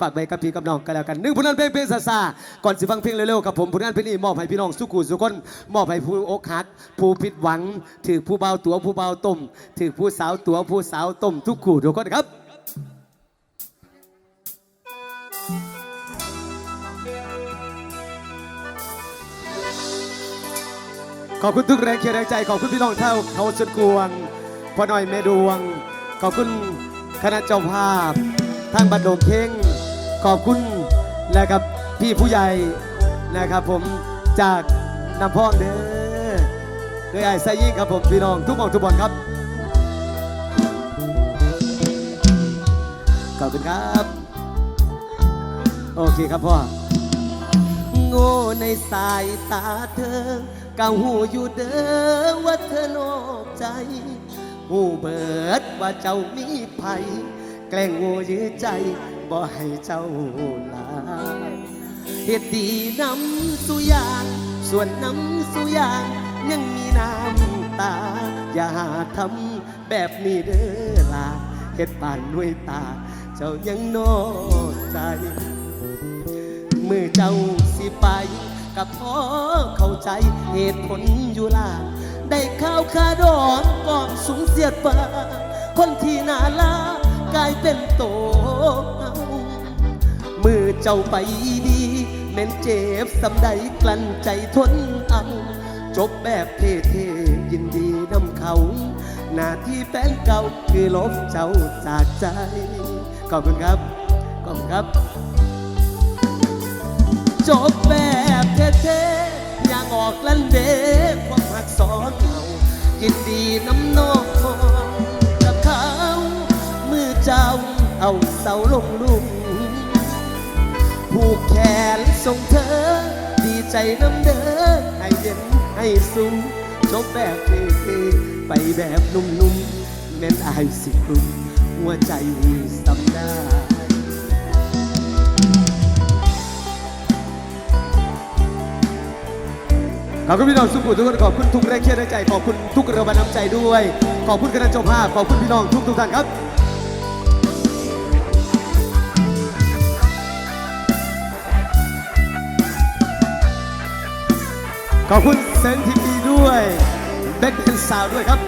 ฝากไว้กับพี่กับน้องกันแล้วกันหนึ่งผลงานเพลงเพลงซาซาก่อนสิฟังเพลงเร็วๆกับผมผลงานเพลงนี้มอบให้พี่น้องสุขุสุคนมอบให้ผู้อกหักผู้ผิดหวังถือผู้เบาตัวผู้เบาต้มถือผู้สาวตัวผู้สาวต้มทุกคู่ทุกคนครับขอบคุณทุกแรงเชียร์แรงใจขอบคุณพี่น้องเท่าเขาสุดกวงพ่อหน่อยแม่ดวง ขอบคุณคณะเจ้าภาพทางบัดโดงเข่ง ขอบคุณนะครับพี่ผู้ใหญ่นะครับผมจากน้ำพองเด้อโดยไอ้ไซยิ่งครับผมพี่น้องทุกหมองทุกบอลครับ ขอบคุณครับ โอเคครับพ่อ โง่ในสายตาเธอก็หูอยู่เด้อว่าเธอนอกใจ หูเบิดว่าเจ้ามีภัยแกล้งโง่ยื้อใจ บ่ให้เจ้าลาเหตุดีน้ำสุยางส่วนน้ำสุยางยังมีน้ำตา อย่าทำแบบนี้เด้อลาเหตุป่านด้วยตา เจ้ายังนอกใจ เมื่อเจ้าสิไปกับพ่อเข้าใจเหตุผลอยู่ล่ะได้ข้าวคาดอนก่อนสูงเสียดฟ้าคนที่น่าลากลายเป็นโต มือเจ้าไปดีแม่นเจ็บสำใดกลั้นใจทนเอาจบแบบเท่ๆยินดีนำเขา หน้าที่แฟนเก่าคือลบเจ้าจากใจ ขอบคุณครับ ขอบคุณครับ จบแบบเท่ๆอย่างออกลันเดความหักสอนเอายินดีน้ำนองกับเขา มือเจ้าเอาเสาลงลุม ผูกแขนส่งเธอ ดีใจน้ำเด้อให้เย็นให้สูงจบแบบเท่ๆไปแบบนุ่มๆแม่นอายสิกลุ่มหัวใจสำได้ขอบคุณพี่น้องสุขุทุกคนขอบคุณทุกแรงเชียร์แรงใจ ขอบคุณทุกระบายน้ำใจด้วย ขอบคุณคณะเจ้าภาพขอบคุณพี่น้องทุกทุกท่านครับ ขอบคุณเซนทีวีด้วยเบ็คเป็นสาวด้วยครับ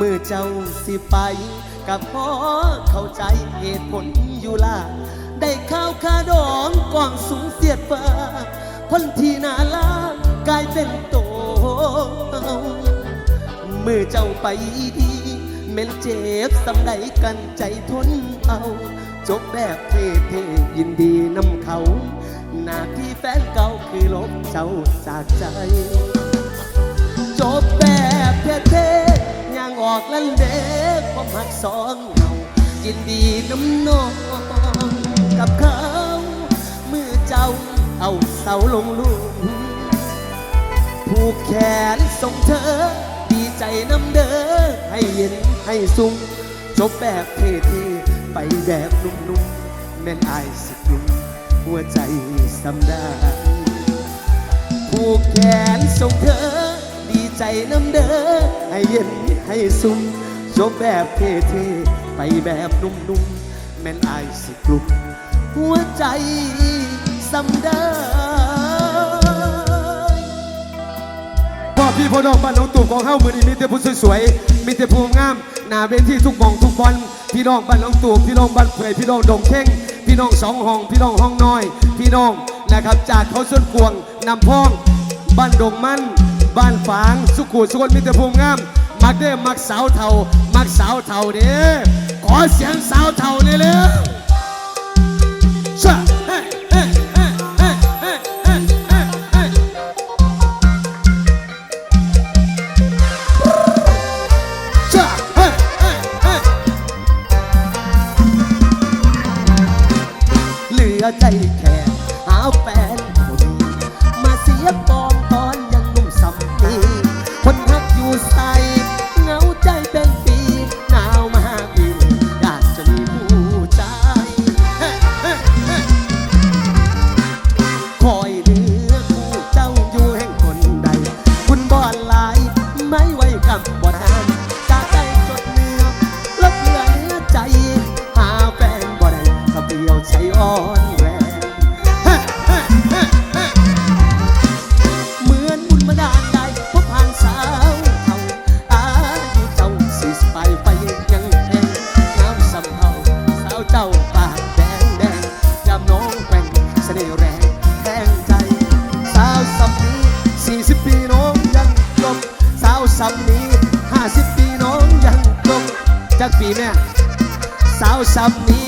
มือเจ้าสิไปกับพ่อเข้าใจเหตุผลอยู่ล่ะได้ข้าวคาดองกว่างสูงเสียดฟ้าคนที่นาลากลายเป็นโตเมือเจ้าไปดีเม่นเจ็บสำใดกันใจทนเอา จบแบบเท่ๆยินดีนำเขา หน้าที่แฟนเก่าคือลบเจ้าจากใจ จบแบบเท่ๆย่างออกลันเดความหักสองเงายินดีน้ำนองกับเขามือเจ้าเอาเสาลงลุมผูกแขนส่งเธอ ดีใจน้ำเด้อให้เย็นให้สูงจบแบบเท่ๆ ไปแบบนุ่มๆแม่นอายสิกลุ่มหัวใจสำได้ผูกแขนส่งเธอ ดีใจน้ำเด้อให้เย็นให้สุ่มจบแบบเท่ๆไปแบบนุ่มๆแม่นอายสิกลุ่มหัวใจสำได้พ่อพี่พ่อน้องบ้านน้องตู่ของเฮามือนี้มีแต่ผู้สวยๆมีแต่ผู้งามหน้าเวทีทุกมองทุกบอล พี่น้องบ้านน้องตู่พี่น้องบ้านเผยพี่น้องดงเข่งพี่น้องสองห้อง พี่น้องห้องน้อย พี่น้องนะครับจากเขาส่วนกวงนำพ้อง บ้านดงมันบ้านฝางสุขุสุขนมิตรภูมิงามมักเด้มักสาวเทามักสาวเทาเด้ขอเสียงสาวเทาเลยเลย saber.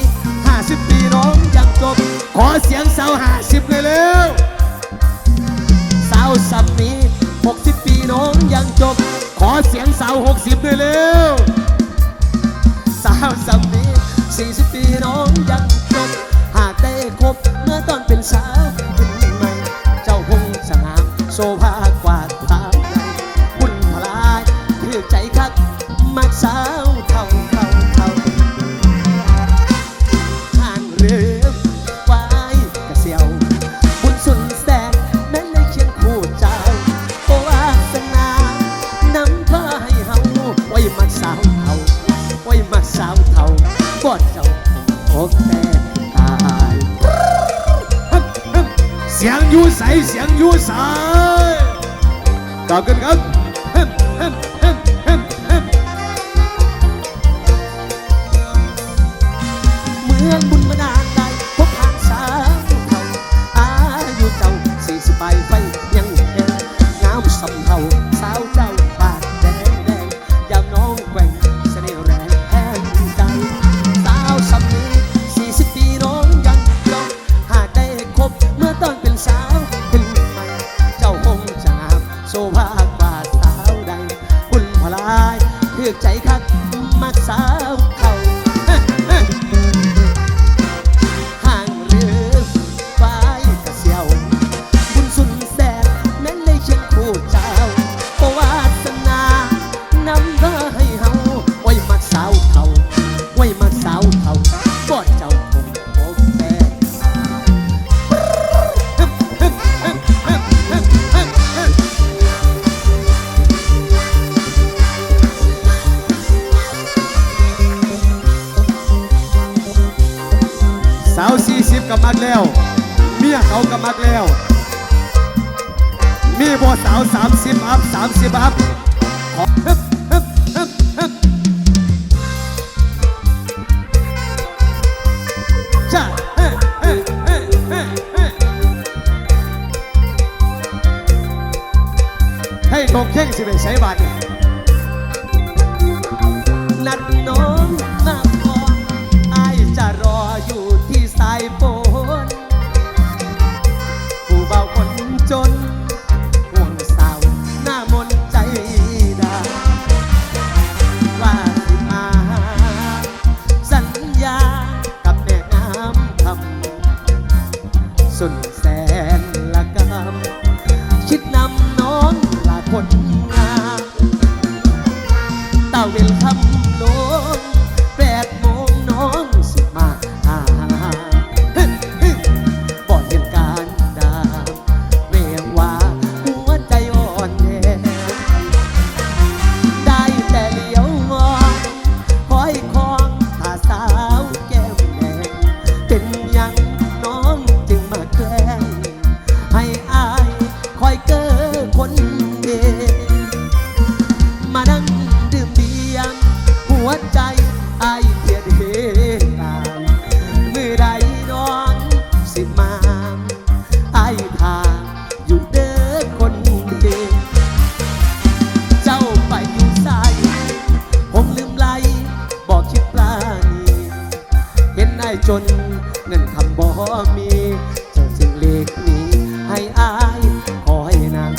Tawagkan kan? เขาก็มักแล้ว มีบ่สาวสามสิบอัพสามสิบอัพให้ตกเข่งสิไปใช้บาทเน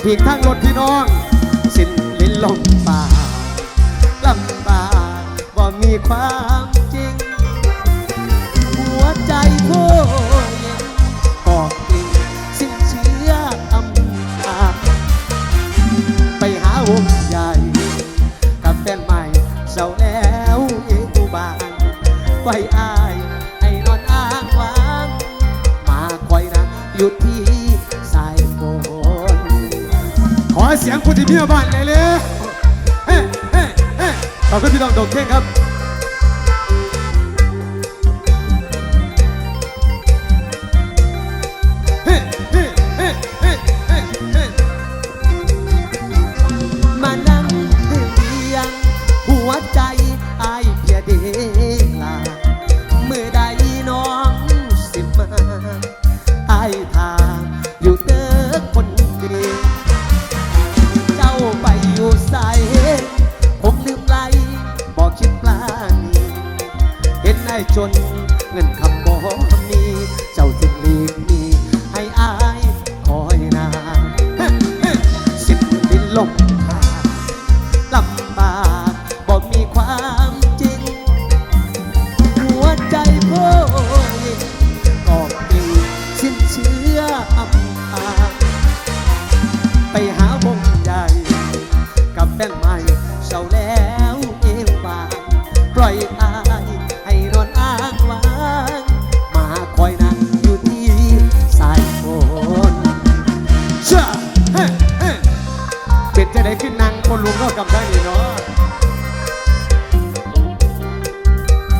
อีกทั้งรถพี่น้อง สิ้นลิ้นลมปากลำบากว่ามีความ ผู้ที่เมียบ้านเลยเลยเฮ้เฮ้เฮ้ขอบคุณพี่น้องดอกเท่งครับ เงินคำบ่มีเจ้าจึงหลีกมีให้อายคอยนานสิบดินลง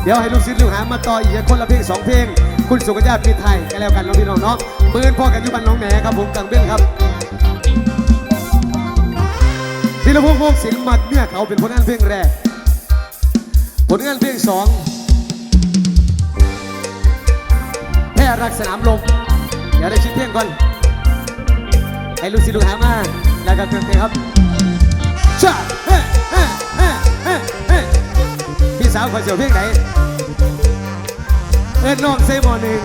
เดี๋ยวให้ลูกศิษย์ลูกหามาต่ออีกคนละเพลงสองเพลง คุณสุกัญญาปีไทยกันแล้วกันน้องพี่น้องเนาะปืนพ่อกันยุบันน้องแหนครับผมกังเบี้ยครับธีรพงษ์วงศิลป์มัดเนี่ยเขาเป็นผลงานเพลงแรก ผลงานเพลงสองแพ้รักสนามลมเดี๋ยวได้ชิ้นเพลงก่อนให้ลูกศิษย์ลูกหามาแล้วกันเพลงครับชาเฮ้เฮ้เฮ้เฮ้ สาวขอเสียวเพียงไหนเอ็นน้องเซมอนึง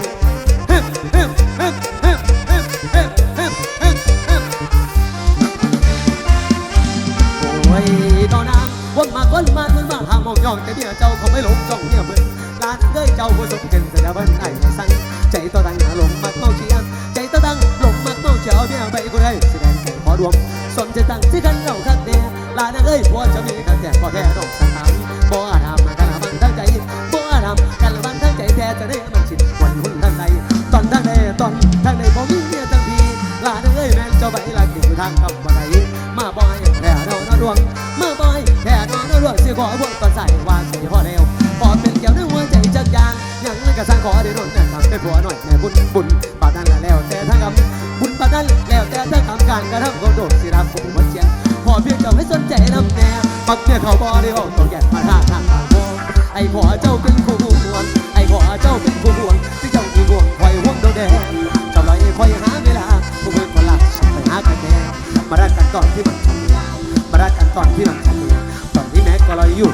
โอ้ยตอนนั้นวนมาวนมาวนมาหามองย่องแต่เดียวเจ้าคงไม่หลงจ้องเนี่ยเบิ่งลานเอ้ยเจ้าผู้สมเก่งแต่ละวันไอ้สั่งใจต่อดังหาลมมัดเมาเชียงใจต่อดังลมมัดเมาเชียวเนี่ยไปกูได้แสดงขอรวมสนใจตั้งที่กันเราคักแน่ลานเอ้ยพอจะมีคักแต่พอแท้ต้องสั่ง ขอได้นนนั่ทำเป็นผัวหน่อยแม่บุญบุญปาดนั้นละแล้ว แต่ทั้งกำบุญปาดนั้นแล้วแต่ทั้งกำการกระทำของโดดสิรับผมมันเชียงพอเพียงเจ้าให้สนใจนำแน่ปักเนี่ยเขาบ่ได้บอกตัวแก่มาท่าทางทางโงไอ้ผัวเจ้าเป็นคู่ห่วงไอ้ผัวเจ้าเป็นคู่ห่วงที่เจ้าที่ห่วงคอยห่วงโดดแดงเจ้าลอยคอยหาเวลาผู้เพื่อนคนละฉันไปหากันแน่มารักกันตอนที่มันทำงานมารักกันตอนที่มันทำตอนที่แม็กก็ลอยอยู่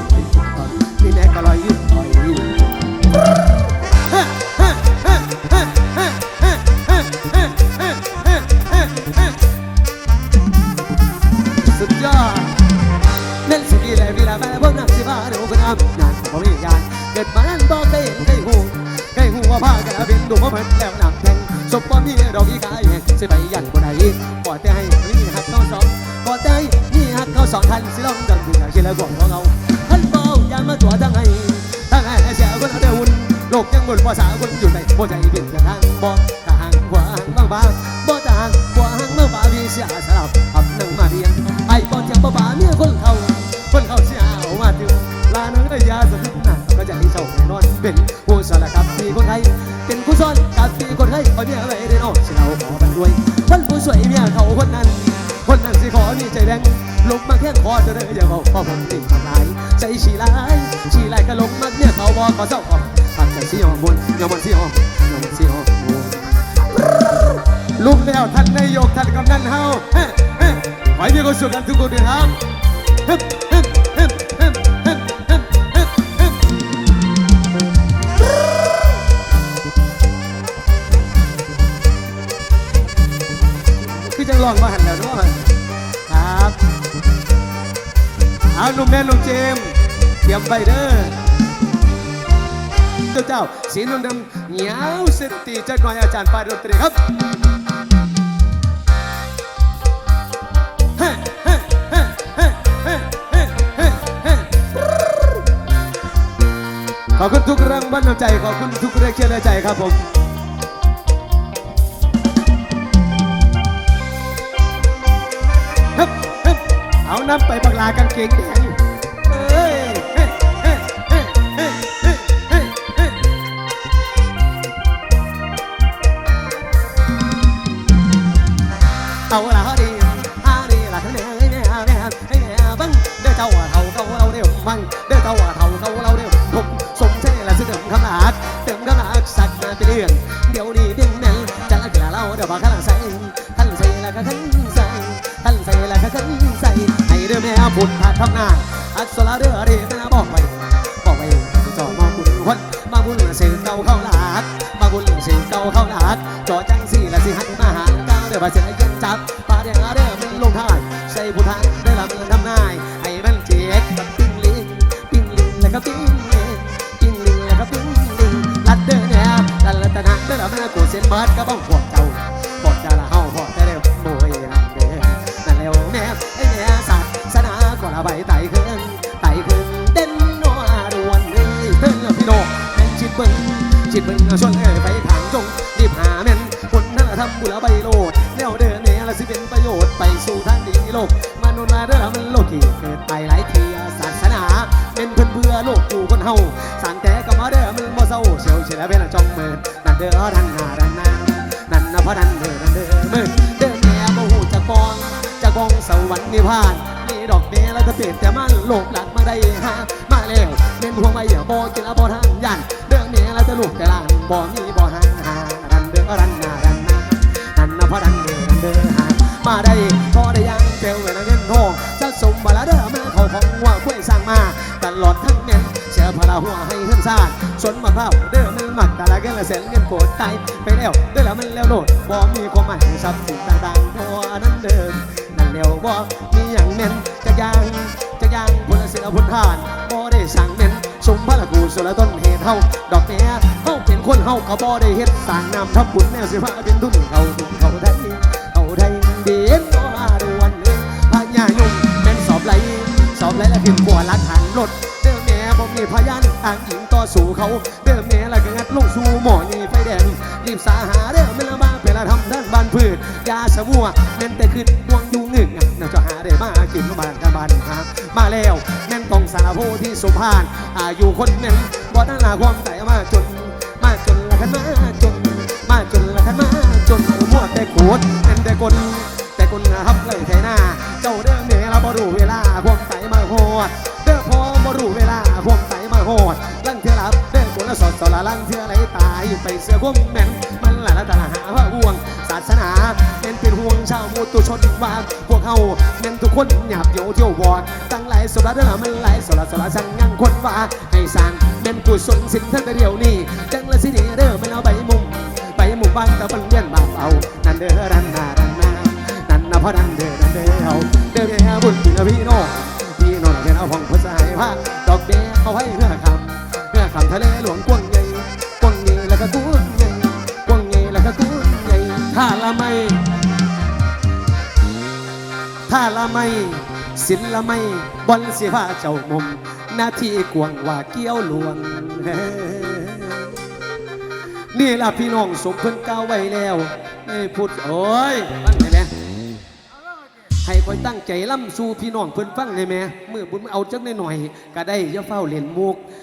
คนภาษาคนอยู่ในหัวใจเป็นกระทั่งบอก งสิหกวลุกแล้วท่านนายกท่านกำนันเฮาขอให้มีความสุขกันทุกคนนะครับคือจะลองมาหันแล้วด้วยครับเอาลุงแม่ลุงเจมเตรียมไปเด้อเจ้าเจ้าสีนวลดำ เงี้ยวสิตีจักหน่อยอาจารย์ฝ่ายดนตรีครับขอบคุณทุกรังบันดาลใจ ขอบคุณทุกเรงเชียร์ใจครับผมเอาน้ำไปบักลากันเก่งแดง ว่าเขาเขาเราเวผมสมใช่ละสิเติมขนาดเติมขนาดสัตว์มาเป็นเรื่องเดี๋ยวนี้เป็นแนวจะละกระเราเดี๋ยวมาข้างใส่ท่านใส่ละก็ขันใส่ท่านใส่ละก็ขันใส่ให้เรื่องแม่บุญพาทำงาอัศระเรื่องเรียนบอกไปบอกไปจอดมาบุญคนมาบุญสื่อเก่าเข้าหลักมาบุญสื่อเก่าเข้าหลักจอจังสี่ละสิหันมาหาก้าเดี๋ยวมาเสีย กูเส้นเบิดก็บ้องพวกเจ้าพวกเจ้าละเฮาพวกแต่เด้อโมยนั่นเด้อนั่นแล้วแม่ไอ้แม่สัตว์สนาก่อนละใบไต่ขึ้นไต่ขึ้นเด่นนัวดวนเอ้ยเพิ่งพี่โนแม่นชิดเบิ่งชิดเบิ่งชวนเอ้ยไปทางจงรีบหาแม่นคนนั่นละทำบุญละใบโลดแนวเดินเนี่ยละสิเป็นประโยชน์ไปสู่ทางดีโลกมนุษย์มาเด้อละมันโลกที่เกิดไปหลายเทียศาสนาเป็นเพิ่อนเบื่อโลกอยู่คนเฮาสั่งแต่ก็มาเด้อมันบ่เศร้าเฉียวเฉยเป็นจ้องเมิน เด้อดันหน้าดันนานั่นนะพระรันเด้อนั่นเด้อเมินเด้อแม่บ่ฮู้จักกองจักกองสวรรค์นิพพานนี่ดอกเบี้ยแล้วก็เปลี่ยนแต่มันโลกหลักมาได้ฮะมาแล้วเน้นห่วงไว้อย่าบ่กินละบ่ทางยันเด้อแม่แล้วจะลูกแต่ลานบ่มีบ่ห่างหาดันเด้อดันหน้าดันนานั่นนะพระรันเด้อนั่นเด้อหามาได้พอได้ยังเจ้าเวลาเงินทองสะสมบาละเด้อมาเขาของว่าคุ้ยสร้างมาตลอดทั้งแม่นเสีย พลาหัวให้เฮือนซ่านสนมะพร้าวเด้อมันหมักแต่ละเงินละแสนเงินโกดตายไปแล้วเด้อแล้วมันแล้วโลดบ่มีความหมายทรัพย์สินต่างๆพอนั้นเดิมนั่นแล้วบ่มีอย่างแม่นจะยางจะยางพลเสือพลทหานบ่ได้สั่งแม่นสมพระกูสุรต้นเหตุเฮาดอกแม่เฮาเป็นคนเฮาก็บ่ได้เฮ็ดสร้างน้ำทับบุญแนวสิพาเป็นทุนเขาทุนเขาได้เขาได้เด่นบ่อาดวนเอ้ยพญายมแม่นสอบไหลสอบแล้วละขึ้นกว่าหลักฐานรถเด้อแม่บ่มีพ ยานอ้างอิงต่อสู่เขา เด้อแม่ละก็งัดลงสู่หมอนี่ไฟแดงรีบสาหาเด้อแม่ละมาเวลาทำด้านบานพืชยาสมัวแม่นแต่ขึ้นห่วงอยู่งึกอะน่าจะหาได้มากินบ้านกันบ้านหามาแล้วแม่นต้องสารโพที่สุพานอายุคนแม่นบ่ด้หนาความใจมาจน มาจนละคันมาจน มาจนละคันมาจนมัวแต่โกดแม่นแต่กลแต่คนนะครับเลยไทหน้า เจ้าเด้อเมเราบ่รู้เวลาพวกไตมาโหด คนละสอดสอละลังเทือไหลตายไปเสือพวกแม่นมันหละละตะละหาว่าห่วงศาสนาเป็นเป็นห่วงชาวมุตุชนว่าพวกเฮาแม่นทุกคนหยาบโยเที่ยววอดตั้งหลายสุราเด้อมันหลายสุรสุราสั่งยังคนว่าให้สร้างแม่นกุศลสิ่งทั้งแต่เดียวนี้จังละสิเดีเด้อไมันเอาไปมุมไปหมู่บ้านตะบันเลี้ยนบาปเอานั่นเด้อรันนารันนานั่นนะเพราะนั่นเด้อนั่นเด้อเอาเด้อแม่บุญพี่น้องพี่น้องเป็นเอาของภาษาให้พาด ศิลละไม่บอลเสียว่าเจ้ามุมหน้าที่กวงว่าเกี้ยวลวงนี่ล่ะพี่น้องสมเพิ่นก้าวไว้แล้วพูดโอ้ยฟังได้ไหมให้คอยตั้งใจล่ำสู่พี่น้องเพิ่นฟังได้ไหมเมื่อบุญเอาจักหน่อยๆก็ได้ย่าเฝ้าเล่นมุก